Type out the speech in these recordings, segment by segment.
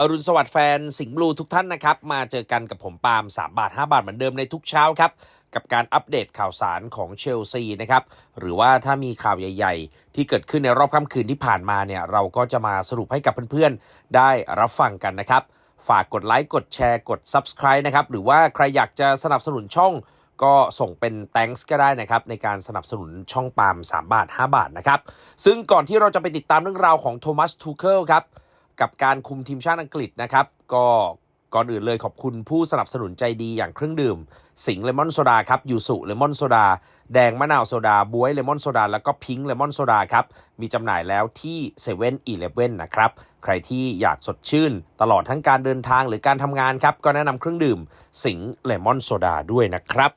อรุณสวัสดิ์แฟนสิงห์บลูทุกท่านนะครับ มาเจอกันกับผมปาล์ม3 บาท 5 บาทเหมือนเดิมในทุกเช้าครับ กับการอัปเดตข่าวสารของเชลซีนะครับ หรือว่าถ้ามีข่าวใหญ่ ๆ ที่เกิดขึ้นในรอบค่ำคืนที่ผ่านมาเนี่ย เราก็จะมาสรุปให้กับเพื่อนๆ ได้รับฟังกันนะครับ ฝากกดไลค์กดแชร์กด Subscribe นะครับ หรือว่าใครอยากจะสนับสนุนช่องก็ส่งเป็น thanks ก็ได้นะครับ ในการสนับสนุนช่องปาล์ม3บาท 5 บาทนะครับซึ่งก่อนที่เราจะไปติดตามเรื่องราวของโทมัสทูเคิลครับ กับการคุมทีมชาติอังกฤษนะครับ ก็ก่อนอื่นเลยขอบคุณผู้สนับสนุนใจดีอย่างเครื่องดื่ม สิงเลมอนโซดาครับยูสุเลมอนโซดา แดงมะนาวโซดาบวยเลมอนโซดา แล้วก็พิงค์เลมอนโซดาครับ มีจำหน่ายแล้วที่7 e เ e ่ e อนะครับ ใครที่อยากสดชื่น ตลอดทั้งการเดินทางหรือการทำงานครับ ก็แนะนำเครื่องดื่ม สิงเลมอนโซดาด้วยนะครับ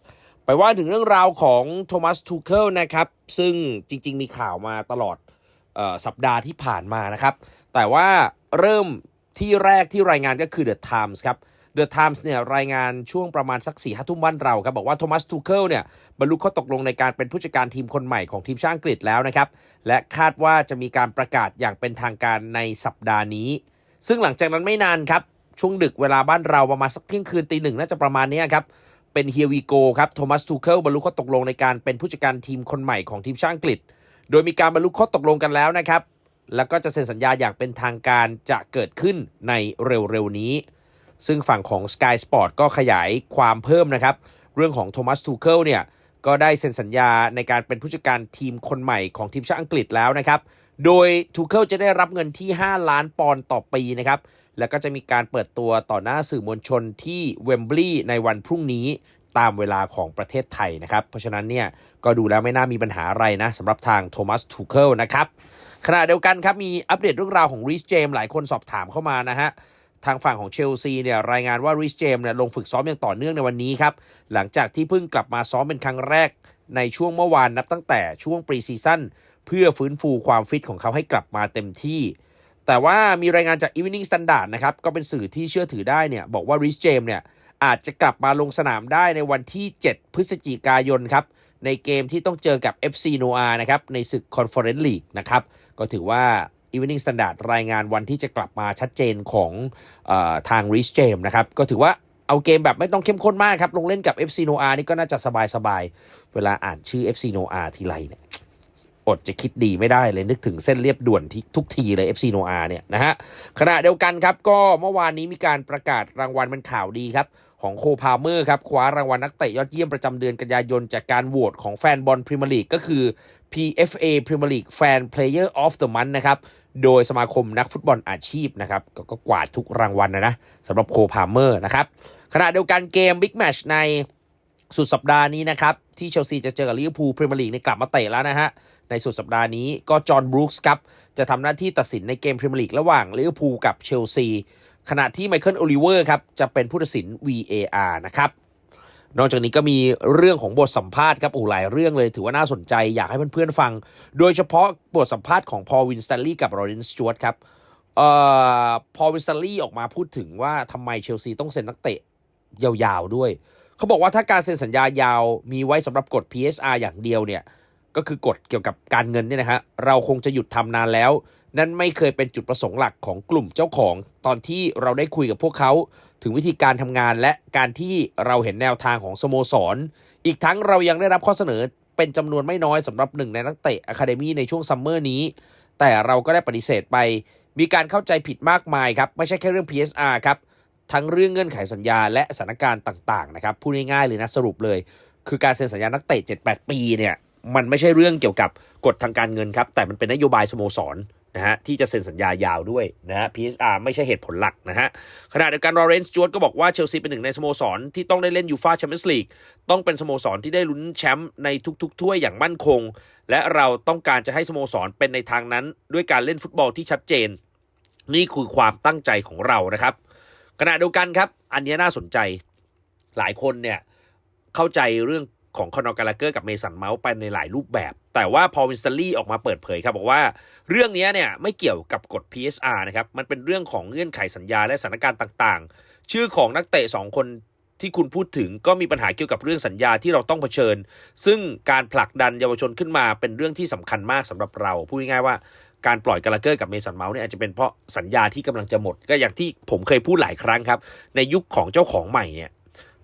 ไปว่าถึงเรื่องราวของโทมัสทูเคิลนะครับ ซึ่งจริง ๆ มีข่าวมาตลอดออสัปดาห์ที่ผ่านมานะครับ แต่ว่า เริ่มที่แรกที่รายงานก็คือ The Times ครับ The Times เนี่ยรายงานช่วงประมาณสัก4ี่ห้าทุ่มบ้านเราครับ บอกว่าโทมัสทูเคิลเนี่ยบรรลุข้อตกลงในการเป็นผู้จัดการทีมคนใหม่ของทีมชาติอังกฤษแล้วนะครับ และคาดว่าจะมีการประกาศอย่างเป็นทางการในสัปดาห์นี้ ซึ่งหลังจากนั้นไม่นานครับ ช่วงดึกเวลาบ้านเราประมาณสักเที่ยงคืนตีหนึ่งน่าจะประมาณนี้ครับเป็นเฮียวีโกครับโทมัสทูเคิลบรรลุข้อตกลงในการเป็นผู้จัดการทีมคนใหม่ของทีมชาติอังกฤษ โดยมีการบรรลุข้อตกลงกันแล้วนะครับ แล้วก็จะเซ็นสัญญาอย่างเป็นทางการจะเกิดขึ้นในเร็วๆนี้ ซึ่งฝั่งของ Sky Sport ก็ขยายความเพิ่มนะครับ เรื่องของโทมัสทูเคิลเนี่ยก็ได้เซ็นสัญญาในการเป็นผู้จัดการทีมคนใหม่ของทีมชาติอังกฤษแล้วนะครับ โดยทูเคิลจะได้รับเงินที่ 5 ล้านปอนด์ต่อปีนะครับ แล้วก็จะมีการเปิดตัวต่อหน้าสื่อมวลชนที่เวมบลีย์ในวันพรุ่งนี้ตามเวลาของประเทศไทยนะครับ เพราะฉะนั้นเนี่ยก็ดูแล้วไม่น่ามีปัญหาอะไรนะสำหรับทางโทมัสทูเคิลนะครับ ขณะเดียวกันครับมีอัปเดตเรื่องราวของริชเจมหลายคนสอบถามเข้ามานะฮะทางฝั่งของเชลซีเนี่ยรายงานว่าริชเจมเนี่ยลงฝึกซ้อมอย่างต่อเนื่องในวันนี้ครับ หลังจากที่เพิ่งกลับมาซ้อมเป็นครั้งแรกในช่วงเมื่อวานนับตั้งแต่ช่วงปรีซีซั่นเพื่อฟื้นฟูความฟิตของเขาให้กลับมาเต็มที่ แต่ว่ามีรายงานจาก Evening Standard นะครับก็เป็นสื่อที่เชื่อถือได้เนี่ยบอกว่าริชเจมเนี่ยอาจจะกลับมาลงสนามได้ในวันที่ 7 พฤศจิกายนครับ ในเกมที่ต้องเจอกับ FC Noah นะครับในศึก Conference League นะครับก็ถือว่า Evening Standard รายงานวันที่จะกลับมาชัดเจนของออทาง Rich James นะครับก็ถือว่าเอาเกมแบบไม่ต้องเข้มข้นมากครับ ลงเล่นกับ FC Noah นี่ก็น่าจะสบายๆ เวลาอ่านชื่อ FC Noah ทีไรเนี่ย อดจะคิดดีไม่ได้เลยนึกถึงเส้นเรียบด่วนที่ทุกทีเลย FC n o a เนี่ยนะฮะขณะเดียวกันครับก็เมื่อวานนี้มีการประกาศรางวัลเป็นข่าวดีครับของโคพาเมอร์ครับคว้ารางวัลนักเตะยอดเยี่ยมประจำเดือนกันยายน จากการโหวตของแฟนบอลพรีเมียร์ลีกก็คือ PFA Premier League Fan Player of the Month นะครับ โดยสมาคมนักฟุตบอลอาชีพนะครับกก็กวาดทุกรางวัลนะนะสำหรับโคพาเมอร์นะครับขณะเดียวกันเกมบิ๊กแมชในสุดสัปดาห์นี้นะครับ ที่เชลซีจะเจอกับลิเวอร์พูลพรีเมียร์ลีกในกลับมาเตะแล้วนะฮะ ในสุดสัปดาห์นี้ก็จอห์นบรูคส์ครับจะทำหน้าที่ตัดสินในเกมพรีเมียร์ลีกระหว่างลิเวอร์พูลกับเชลซี ขณะที่ไมเคิลโอลิเวอร์ครับจะเป็นผู้ตัดสิน VAR นะครับนอกจากนี้ก็มีเรื่องของบทสัมภาษณ์ครับโอ้หลายเรื่องเลยถือว่าน่าสนใจอยากให้เพื่อนๆฟัง โดยเฉพาะบทสัมภาษณ์ของพอวินสตันลีย์กับโรดินสจวตครับเอ่อพอวินสตันลีย์ออกมาพูดถึงว่าทำไมเชลซีต้องเซ็นนักเตะยาวๆด้วย เขาบอกว่าถ้าการเซ็นสัญญายาวมีไว้สำหรับกฎ PSR อย่างเดียวเนี่ย ก็คือกฎเกี่ยวกับการเงินเนี่ยนะฮะเราคงจะหยุดทำนานแล้ว นั่นไม่เคยเป็นจุดประสงค์หลักของกลุ่มเจ้าของ ตอนที่เราได้คุยกับพวกเขา ถึงวิธีการทำงานและการที่เราเห็นแนวทางของสโมสร อีกทั้งเรายังได้รับข้อเสนอเป็นจำนวนไม่น้อยสำหรับหนึ่งในนักเตะอะคาเดมี่ในช่วงซัมเมอร์นี้ แต่เราก็ได้ปฏิเสธไป มีการเข้าใจผิดมากมายครับ ไม่ใช่แค่เรื่อง PSR ครับ ทั้งเรื่องเงื่อนไขสัญญาและสถานการณ์ต่างๆนะครับ พูดง่ายๆเลยนะสรุปเลย คือการเซ็นสัญญานักเตะ 7-8 ปีเนี่ย มันไม่ใช่เรื่องเกี่ยวกับกฎทางการเงินครับ แต่มันเป็นนโยบายสโมสรนะฮะที่จะเซ็นสัญญายาวด้วยนะฮะ PSR ไม่ใช่เหตุผลหลักนะฮะขณะเดียวกันลอเรนซ์จวตก็บอกว่าเชลซีเป็นหนึ่งในสโมสรที่ต้องได้เล่นยูฟาแชมเปี้ยนส์ลีกต้องเป็นสโมสรที่ได้ลุ้นแชมป์ในทุกๆ ถ้วยอย่างมั่นคง และเราต้องการจะให้สโมสรเป็นในทางนั้น ด้วยการเล่นฟุตบอลที่ชัดเจน นี่คือความตั้งใจของเรานะครับ ขณะเดียวกันครับ อันนี้น่าสนใจหลายคนเนี่ยเข้าใจเรื่อง ของคอนอร์กาลาเกอร์กับเมสันเมาส์ไปในหลายรูปแบบ แต่ว่าพอวินสตัลลี่ออกมาเปิดเผยครับบอกว่าเรื่องนี้เนี่ยไม่เกี่ยวกับกฎ PSR นะครับ มันเป็นเรื่องของเงื่อนไขสัญญาและสถานการณ์ต่างๆ ชื่อของนักเตะ 2 คนที่คุณพูดถึงก็มีปัญหาเกี่ยวกับเรื่องสัญญาที่เราต้องเผชิญ ซึ่งการผลักดันเยาวชนขึ้นมาเป็นเรื่องที่สำคัญมากสำหรับเรา พูดง่ายๆว่าการปล่อยกาลาเกอร์กับเมสันเมาส์เนี่ยอาจจะเป็นเพราะสัญญาที่กำลังจะหมด ก็อย่างที่ผมเคยพูดหลายครั้งครับ ในยุคของเจ้าของใหม่เนี่ย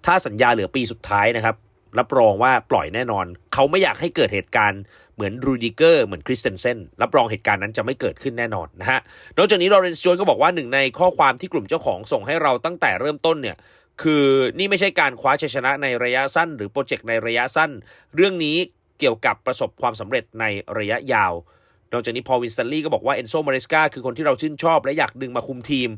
ถ้าสัญญาเหลือปีสุดท้ายนะครับ รับรองว่าปล่อยแน่นอน เขาไม่อยากให้เกิดเหตุการณ์เหมือนรูดิเกอร์เหมือนคริสเตนเซนรับรองเหตุการณ์นั้นจะไม่เกิดขึ้นแน่นอนนะฮะนอกจากนี้ลอเรนซ์จวนก็บอกว่าหนึ่งในข้อความที่กลุ่มเจ้าของส่งให้เราตั้งแต่เริ่มต้นเนี่ยคือนี่ไม่ใช่การคว้าชัยชนะในระยะสั้น หรือโปรเจกต์ในระยะสั้น เรื่องนี้เกี่ยวกับประสบความสำเร็จในระยะยาว นอกจากนี้พอลวินสตันลีย์ก็บอกว่าเอนโซมาเรสกาคือคนที่เราชื่นชอบ และอยากดึงมาคุมทีม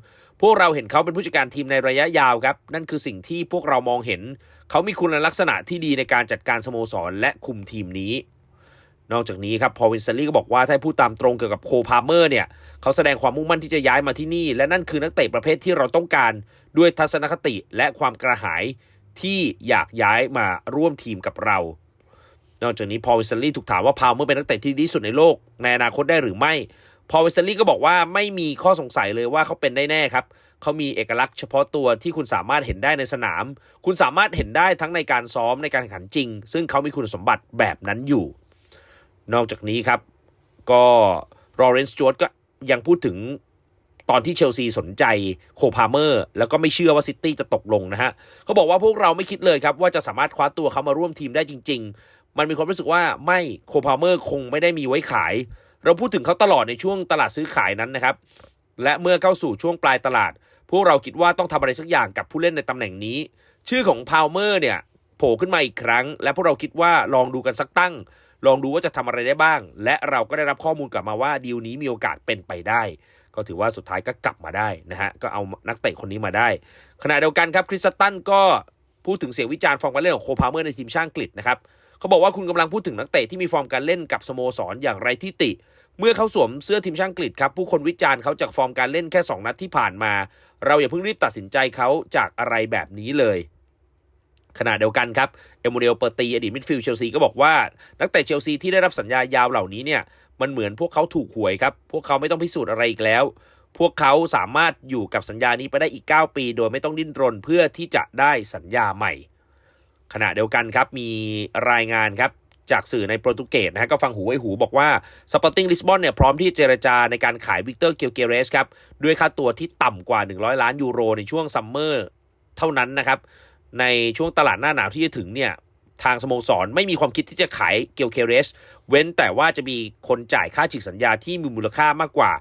พวกเราเห็นเขาเป็นผู้จัดการทีมในระยะยาวครับ นั่นคือสิ่งที่พวกเรามองเห็น เขามีคุณลักษณะที่ดีในการจัดการสโมสรและคุมทีมนี้ นอกจากนี้ครับพอวินสตันลีย์ก็บอกว่าถ้าพูดตามตรงเกี่ยวกับโคพาเมอร์เนี่ย เขาแสดงความมุ่งมั่นที่จะย้ายมาที่นี่ และนั่นคือนักเตะประเภทที่เราต้องการด้วยทัศนคติและความกระหายที่อยากย้ายมาร่วมทีมกับเรา นอกจากนี้พอวิสเซอรี่ถูกถามว่าพาวเมอร์เป็นนักเตะที่ดีที่สุดในโลกในอนาคตได้หรือไม่ พอลวิสเซอรี่ก็บอกว่าไม่มีข้อสงสัยเลยว่าเขาเป็นได้แน่ครับ เขามีเอกลักษณ์เฉพาะตัวที่คุณสามารถเห็นได้ในสนาม คุณสามารถเห็นได้ทั้งในการซ้อมในการแข่งขันจริง ซึ่งเขามีคุณสมบัติแบบนั้นอยู่ นอกจากนี้ครับ ก็ลอเรนซ์จวตก็ยังพูดถึงตอนที่เชลซีสนใจโคพาเมอร์ แล้วก็ไม่เชื่อว่าซิตี้จะตกลงนะฮะเขาบอกว่าพวกเราไม่คิดเลยครับ ว่าจะสามารถคว้าตัวเขามาร่วมทีมได้จริง ๆ มันมีความรู้สึกว่าไม่โคพาเมอร์คงไม่ได้มีไว้ขาย เราพูดถึงเขาตลอดในช่วงตลาดซื้อขายนั้นนะครับ และเมื่อเข้าสู่ช่วงปลายตลาด พวกเราคิดว่าต้องทำอะไรสักอย่างกับผู้เล่นในตำแหน่งนี้ ชื่อของพาวเมอร์เนี่ยโผล่ขึ้นมาอีกครั้ง และพวกเราคิดว่าลองดูกันสักตั้ง ลองดูว่าจะทำอะไรได้บ้าง และเราก็ได้รับข้อมูลกลับมาว่าดีลนี้มีโอกาสเป็นไปได้ ก็ถือว่าสุดท้ายก็กลับมาได้นะฮะก็เอานักเตะคนนี้มาได้ ขณะเดียวกันครับคริสตันก็พูดถึงเสียงวิจารณ์ฟอร์มการเล่นของโคพาวเมอร์ในทีมชาติอังกฤษนะครับ เขาบอกว่าคุณกำลังพูดถึงนักเตะที่มีฟอร์มการเล่นกับสโมสรอย่างไรที่ติ เมื่อเขาสวมเสื้อทีมชาติอังกฤษครับ ผู้คนวิจารณ์เขาจากฟอร์มการเล่นแค่ 2 นัดที่ผ่านมา เราอย่าเพิ่งรีบตัดสินใจเขาจากอะไรแบบนี้เลยขณะเดียวกันครับเอมูเดลเปอร์ตีอดีตมิดฟิลด์เชลซีก็บอกว่า นักเตะเชลซีที่ได้รับสัญญายาวเหล่านี้เนี่ยมันเหมือนพวกเขาถูกหวยครับ พวกเขาไม่ต้องพิสูจน์อะไรอีกแล้ว พวกเขาสามารถอยู่กับสัญญานี้ไปได้อีก 9 ปี โดยไม่ต้องดิ้นรนเพื่อที่จะได้สัญญาใหม่ ขณะเดียวกันครับมีรายงานครับจากสื่อในโปรตุเกสนะฮะก็ฟังหูไว้หูบอกว่าสปอร์ติ้งลิสบอนเนี่ยพร้อมที่เจรจาในการขายวิกเตอร์เกียวเกเรสครับด้วยค่าตัวที่ต่ำกว่า 100 ล้านยูโรในช่วงซัมเมอร์เท่านั้นนะครับในช่วงตลาดหน้าหนาวที่จะถึงเนี่ยทางสโมสรไม่มีความคิดที่จะขายเกียวเคเรส เว้นแต่ว่าจะมีคนจ่ายค่าฉีกสัญญาที่มีมูลค่ามากกว่า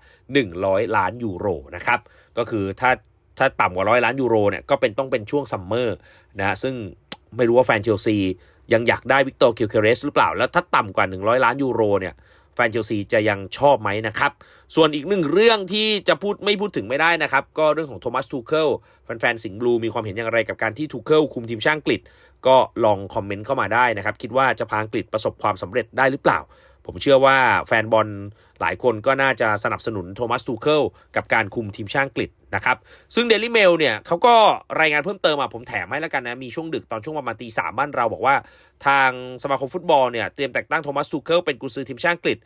100 ล้านยูโรนะครับก็คือถ้าถ้าต่ำกว่าร้อยล้านยูโรเนี่ยก็เป็นต้องเป็นช่วงซัมเมอร์นะฮะซึ่ง ไม่รู้ว่าแฟนเชลซียังอยากได้วิกตอร์เกียวเคเรสหรือเปล่า แล้วถ้าต่ำกว่า 100 ล้านยูโรเนี่ยแฟนเชลซีจะยังชอบไหมนะครับ ส่วนอีกหนึ่งเรื่องที่จะพูดไม่พูดถึงไม่ได้นะครับ ก็เรื่องของโทมัสทูเคิลแฟนๆสิงห์บลูมีความเห็นอย่างไรกับการที่ทูเคิลคุมทีมช่างกฤษก็ลองคอมเมนต์เข้ามาได้นะครับ คิดว่าจะพาอังกฤษประสบความสำเร็จได้หรือเปล่า ผมเชื่อว่าแฟนบอลหลายคนก็น่าจะสนับสนุนโทมัสทูเคิลกับการคุมทีมชาติอังกฤษนะครับ ซึ่งเดลิเมลเนี่ยเขาก็รายงานเพิ่มเติมมาผมแถมให้แล้วกันนะ มีช่วงดึกตอนช่วงประมาณตีสามบ้านเราบอกว่า ทางสมาคมฟุตบอลเนี่ยเตรียมแต่งตั้งโทมัสทูเคิลเป็นกุญซือทีมชาติอังกฤษ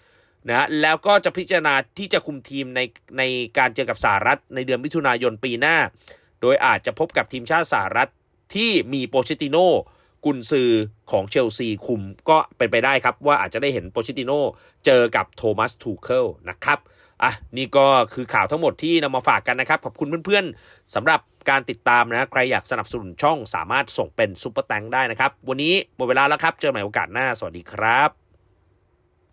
นะฮะแล้วก็จะพิจารณาที่จะคุมทีมในในการเจอกับสหรัฐในเดือนมิถุนายนปีหน้า โดยอาจจะพบกับทีมชาติสหรัฐที่มีโปเชติโน กุนซือของเชลซีคุมก็เป็นไปได้ครับ ว่าอาจจะได้เห็นโปชิติโนเจอกับโทมัสทูเคิลนะครับอะนี่ก็คือข่าวทั้งหมดที่นำมาฝากกันนะครับ ขอบคุณเพื่อนๆสำหรับการติดตามนะใครอยากสนับสนุนช่องสามารถส่งเป็นซุปเปอร์แตงได้นะครับ วันนี้หมดเวลาแล้วครับ เจอใหม่โอกาสหน้า สวัสดีครับ